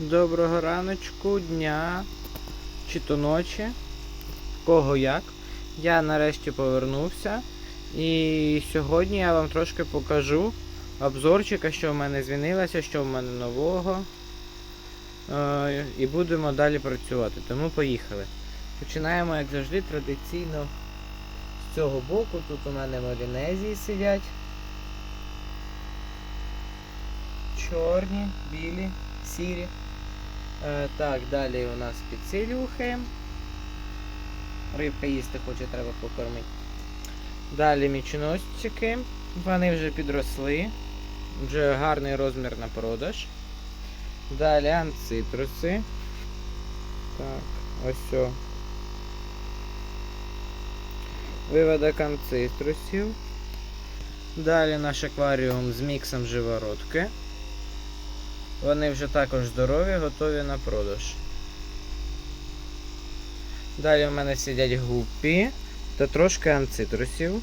Доброго раночку, дня чи то ночі. Кого як. Я нарешті повернувся. І сьогодні я вам трошки покажу обзорчика, що в мене змінилося, що в мене нового. Е, і будемо далі працювати. Тому поїхали. Починаємо, як завжди, традиційно з цього боку. Тут у мене малінезії сидять. Чорні, білі, сірі. Е, так, далі у нас підсилюхи. Рибка їсти хоче, треба покормити. Далі мічоносчики. Вони вже підросли. Вже гарний розмір на продаж. Далі анцитруси. Так, ось о. Виводок анцитрусів. Далі наш акваріум з міксом живородки. Вони вже також здорові, готові на продаж. Далі в мене сидять гуппі та трошки анцитрусів.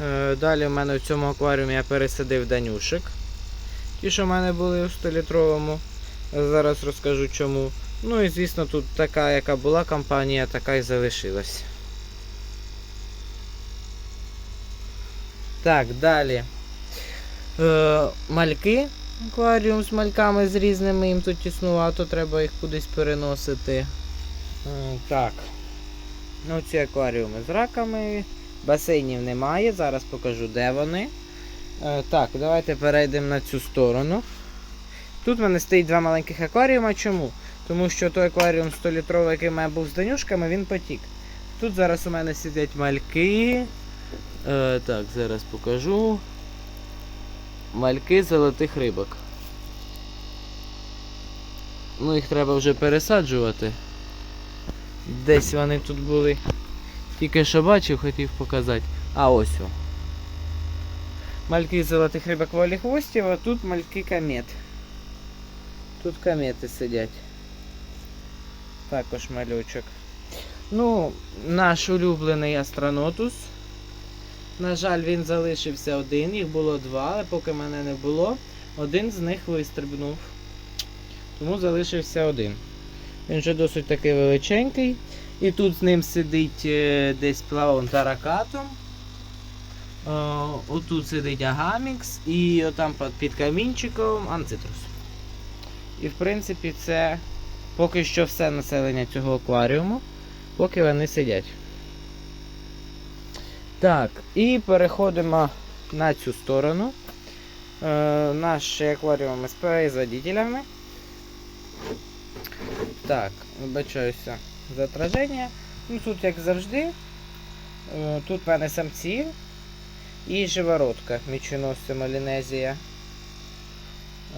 Е, Далі в мене в цьому акваріумі я пересадив данюшек. Ті, що в мене були у 100-літровому. Зараз розкажу чому. Ну і звісно тут така, яка була компанія, така і залишилась. Так, далі. Е, мальки. Акваріум з мальками з різними, їм тут тіснувато, треба їх кудись переносити. Е, так. Ну, ці акваріуми з раками. Басейнів немає, зараз покажу, де вони. Е, так, давайте перейдемо на цю сторону. Тут в мене стоїть два маленьких акваріума. Чому? Тому що той акваріум 100-літровий, який в мене був з данюшками, він потік. Тут зараз у мене сидять мальки. Так, зараз покажу. Мальки золотих рибок. Ну, їх треба вже пересаджувати. Десь вони тут були. Тільки що бачив, хотів показати. А ось о. Мальки золотих рибок волі хвостів, а тут мальки комет. Тут комети сидять. Також малючок. Ну, наш улюблений астронотус. На жаль, він залишився один, їх було два, але поки мене не було, один з них вистрибнув. Тому залишився один. Він вже досить такий величенький. І тут з ним сидить е, десь плавон таракатом. Е, отут сидить агамікс і отам під камінчиком анцитрус. І в принципі це поки що все населення цього акваріуму, поки вони сидять. Так, і переходимо на цю сторону. Е, наш акваріум з производителями. Так, вибачаюся за отраження. Ну тут, як завжди, е, тут в мене самці і живородка мічоносця Малінезія.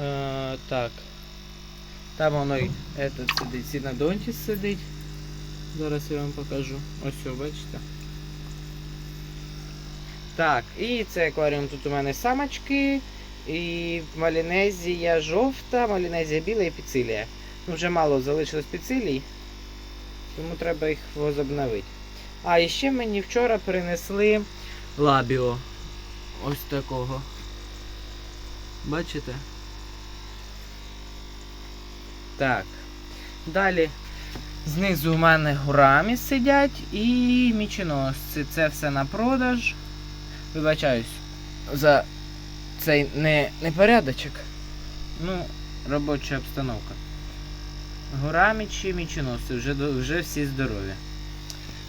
Е, так. Там воно й сидить, синодонтіс сидить. Зараз я вам покажу. Ось, бачите. Так, і цей акваріум тут у мене самочки. І малінезія жовта, малінезія біла і піцилія. Ну, вже мало залишилось піцилій, тому треба їх возобновити. А і ще мені вчора принесли лабіо. Ось такого. Бачите? Так. Далі знизу у мене гурамі сидять і міченосці. Це все на продаж. Вибачаюсь за цей не, непорядочок. Ну, робоча обстановка. Горамічі, міченосці, вже, вже всі здорові.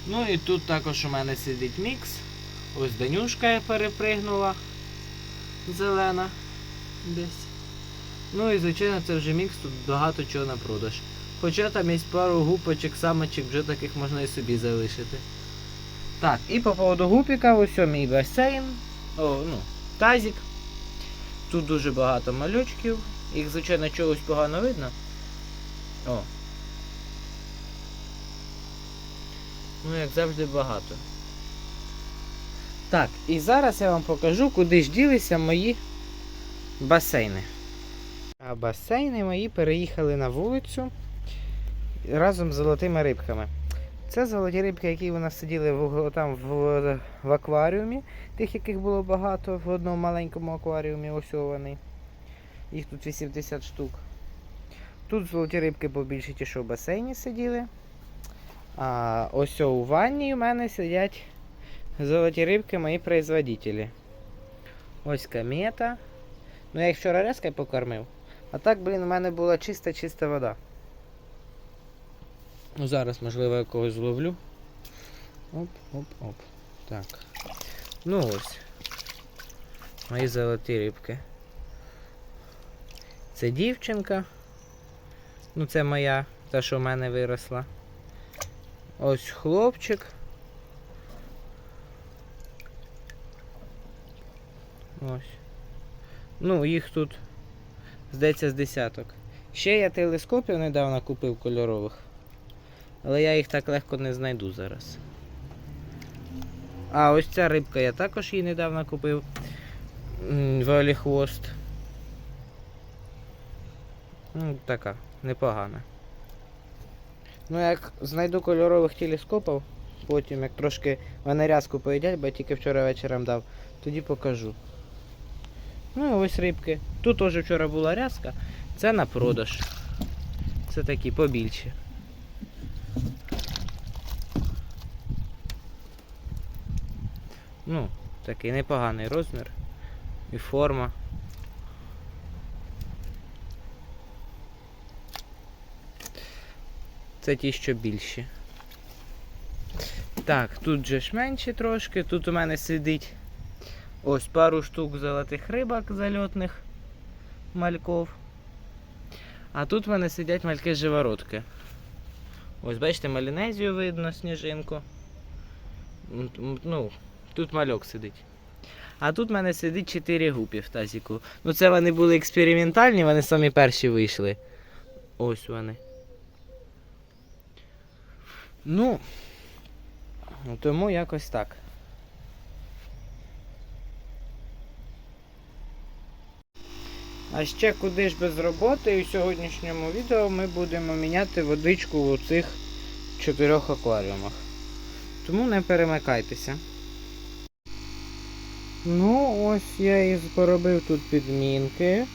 Ну і тут також у мене сидить мікс. Ось Данюшка я перепригнула. Зелена. Десь. Ну і звичайно це вже мікс, тут багато чого на продаж. Хоча там є пару гупочок, самочок, вже таких можна і собі залишити. Так, і по поводу гупіка, ось мій басейн. О, ну, тазик. Тут дуже багато малючків. Їх, звичайно, чогось погано видно. О. Ну, як завжди, багато. Так, і зараз я вам покажу, куди ж ділися мої басейни. А басейни мої переїхали на вулицю разом з золотими рибками. Це золоті рибки, які у нас сиділи в, там в, в акваріумі, тих, яких було багато в одному маленькому акваріумі, ось. Їх тут 80 штук. Тут золоті рибки побільше ті, що в басейні сиділи. А ось у ванні у мене сидять золоті рибки, мої производителі. Ось комета. Ну я їх вчора резкою покормив. А так, блін, у мене була чиста-чиста вода. Ну зараз, можливо, я когось зловлю. Оп, оп, оп. Так. Ну ось. Мої золоті рибки. Це дівчинка. Ну, це моя, та, що в мене виросла. Ось хлопчик. Ось. Ну, їх тут, здається, з десяток. Ще я телескопів недавно купив кольорових. Але я їх так легко не знайду зараз. А, ось ця рибка я також її недавно купив. М, Воліхвост. Ну, така, непогана. Ну, як знайду кольорових телескопів, потім як трошки мене рязку поїдять, бо я тільки вчора вечором дав, тоді покажу. Ну, ось рибки. Тут теж вчора була рязка, це на продаж. Це такі побільші. Ну, такий непоганий розмір і форма. Це ті, що більші. Так, тут же ж менші трошки. Тут у мене сидить ось пару штук золотих рибок зальотних мальков. А тут в мене сидять мальки живородки. Ось бачите, малінезію видно, сніжинку. Ну, тут мальок сидить. А тут в мене сидить 4 гупі в тазіку. Ну це вони були експериментальні, вони самі перші вийшли. Ось вони. Ну, тому якось так. А ще куди ж без роботи, і в сьогоднішньому відео ми будемо міняти водичку у цих чотирьох акваріумах. Тому не перемикайтеся. Ну, ось я і поробив тут підмінки.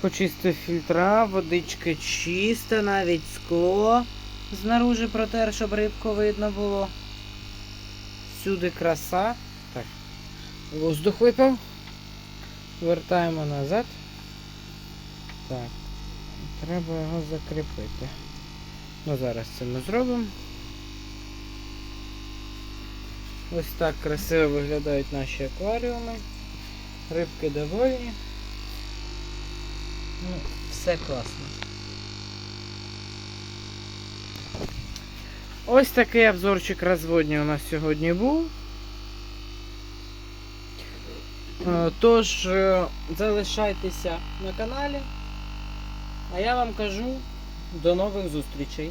Почистив фільтра, водичка чиста, навіть скло знаружи протер, щоб рибку видно було. Всюди краса. Так. Воздух випав. Вертаємо назад. Так. Треба його закріпити. Ну, зараз це ми зробимо. Ось так красиво виглядають наші акваріуми. Рибки довольні. Ну, все класно. Ось такий обзорчик розводні у нас сьогодні був. Е, Тож, е, залишайтеся на каналі. А я вам кажу до нових зустрічей.